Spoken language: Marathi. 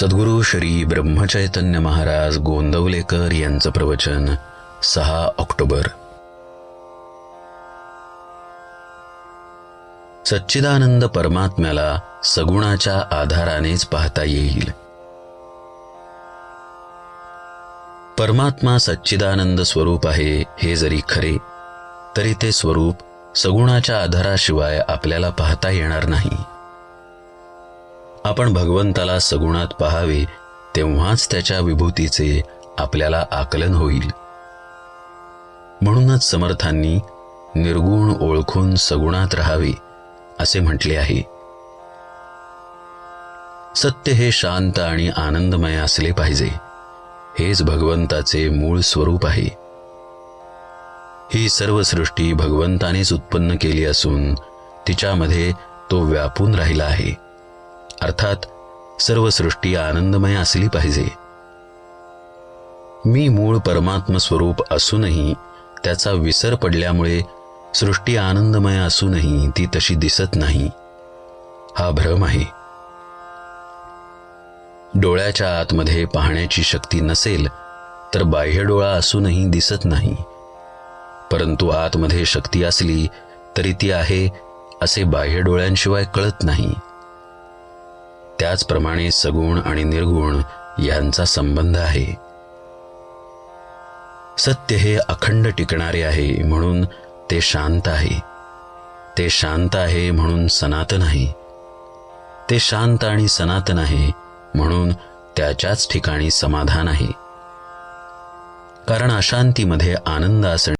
सद्गुरू श्री ब्रह्मचैतन्य महाराज गोंदवलेकर यांचं प्रवचन सहा ऑक्टोबर. सच्चिदानंद परमात्म्याला सगुणाच्या आधारानेच पाहता येईल. परमात्मा सच्चिदानंद स्वरूप आहे हे जरी खरे तरी ते स्वरूप सगुणाच्या आधाराशिवाय आपल्याला पाहता येणार नाही. आपण भगवंताला सगुणात पाहावे तेव्हाच त्याच्या विभूतीचे आपल्याला आकलन होईल. म्हणूनच समर्थांनी निर्गुण ओळखून सगुणात राहावे असे म्हटले आहे. सत्य हे शांत आणि आनंदमय असले पाहिजे. हेच भगवंताचे मूळ स्वरूप आहे. ही सर्व सृष्टी भगवंतानेच उत्पन्न केली असून तिच्यामध्ये तो व्यापून राहिला आहे. अर्थात सर्व सृष्टी आनंदमय असली पाहिजे. मी मूळ परमात्म स्वरूप असूनही त्याचा विसर पडल्यामुळे सृष्टी आनंदमय असूनही ती तशी दिसत नाही. हा भ्रम आहे. डोळ्याच्या आतमध्ये पाहण्याची शक्ती नसेल तर बाह्य डोळा असूनही दिसत नाही. परंतु आतमध्ये शक्ती असली तरी ती आहे असे बाह्य डोळ्यांशिवाय कळत नाही. त्याचप्रमाणे सगुण आणि निर्गुण यांचा संबंध आहे. सत्य हे अखंड टिकणारे आहे म्हणून ते शांत आहे. ते शांत आहे म्हणून सनातन आहे. ते शांत आणि सनातन आहे म्हणून त्याच्याच ठिकाणी समाधान आहे. कारण अशांतीमध्ये आनंद असणे